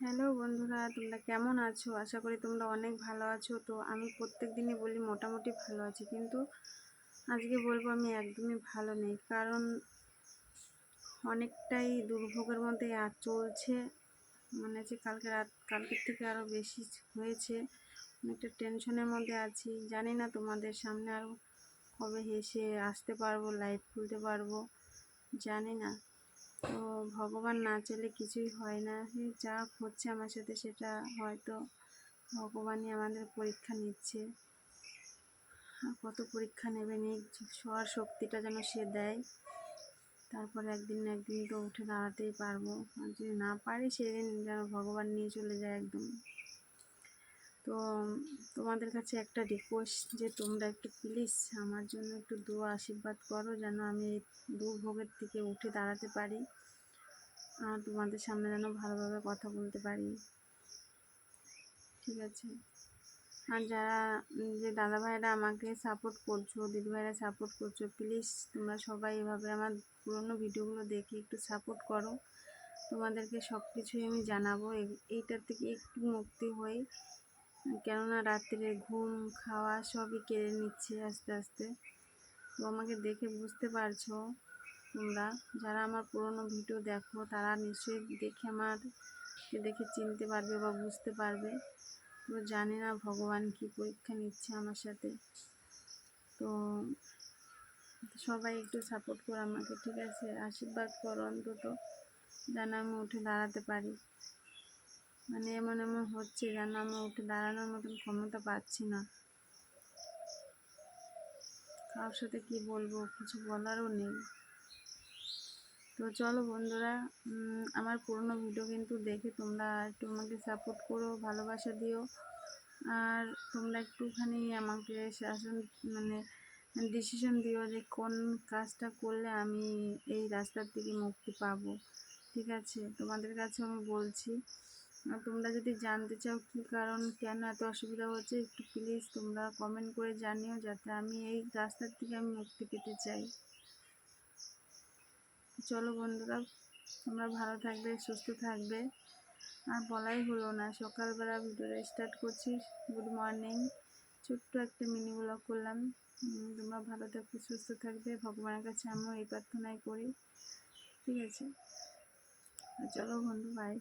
Hello বন্ধুরা, তোমরা কেমন আছো? আশা করি তোমরা অনেক ভালো আছো। তো আমি প্রত্যেক দিনই বলি মোটামুটি ভালো আছি, কিন্তু আজকে বলব আমি একদমই ভালো নেই। কারণ অনেকটাই দুর্ভোগের মধ্যে আর চলছে। মানে যে কালকে রাত, কালকের থেকে আরও বেশি হয়েছে। অনেকটা টেনশনের মধ্যে আছি। জানি না তোমাদের সামনে আরও কবে হেসে আসতে পারব লাইভ খুলতে পারব। জানি না। তো ভগবান না চলে কিছুই হয় না। যা হচ্ছে আমার সাথে সেটা হয়তো ভগবানই আমাদের পরীক্ষা নিচ্ছে। কত পরীক্ষা নেবে নিক, সবার শক্তিটা যেন সে দেয়। তারপরে একদিন না একদিন তো উঠে দাঁড়াতেই পারব। আর যদি না পারি সেদিন যেন ভগবান নিয়ে চলে যায় একদম। তো তোমাদের কাছে একটা রিকোয়েস্ট যে তোমরা একটু প্লিজ আমার জন্য একটু দোয়া, আশীর্বাদ করো যেন আমি দুর্ভোগের থেকে উঠে দাঁড়াতে পারি, আর তোমাদের সামনে যেন ভালোভাবে কথা বলতে পারি। ঠিক আছে? আর যারা যে দাদা ভাইরা আমাকে সাপোর্ট করছ দিদি ভাইরা সাপোর্ট করছ প্লিজ তোমরা সবাই এভাবে আমার পুরোনো ভিডিওগুলো দেখে একটু সাপোর্ট করো। তোমাদেরকে সব কিছুই আমি জানাব। এইটার থেকে একটু মুক্তি হই কেননা রাত্রে ঘুম, খাওয়া সবই কেড়ে নিচ্ছে আস্তে আস্তে। তো আমাকে দেখে বুঝতে পারছ তোমরা, যারা আমার পুরনো ভিডিও দেখো, তারা নিশ্চয়ই দেখে আমার দেখে চিনতে পারবে বা বুঝতে পারবে। তো জানি না ভগবান কি পরীক্ষা নিচ্ছে আমার সাথে। তো সবাই একটু সাপোর্ট করো আমাকে, ঠিক আছে? আশীর্বাদ করো অন্তত, যেন আমি উঠে দাঁড়াতে পারি। মানে এমন এমন হচ্ছে যেন আমি উঠে দাঁড়ানোর মতন ক্ষমতা পাচ্ছি না। কারোর সাথে কি বলব, কিছু বলারও নেই। তো চলো বন্ধুরা আমার পুরনো ভিডিও কিন্তু দেখে তোমরা একটু আমাকে সাপোর্ট করো, ভালোবাসা দিও। আর তোমরা একটুখানি আমাকে শাসন মানে ডিসিশন দিও যে কোন কাজটা করলে আমি এই রাস্তার থেকে মুক্তি পাবো। ঠিক আছে? তোমাদের কাছে আমি বলছি। তোমরা যদি জানতে চাও কী কারণ, কেন এত অসুবিধা হচ্ছে, একটু প্লিজ তোমরা কমেন্ট করে জানিও যাতে আমি এই রাস্তার থেকে আমি মুক্তি পেতে চাই। চলো বন্ধুরা, তোমরা ভালো থাকবে, সুস্থ থাকবে। আর বলাই হলো না, সকালবেলা ভিডিওটা স্টার্ট করছি। গুড মর্নিং ছোট্ট একটা মিনি ব্লগ করলাম। তোমরা ভালো থাকবে, সুস্থ থাকবে। ভগবানের কাছে আমিও এই প্রার্থনাই করি। ঠিক আছে? চলো বন্ধু বাই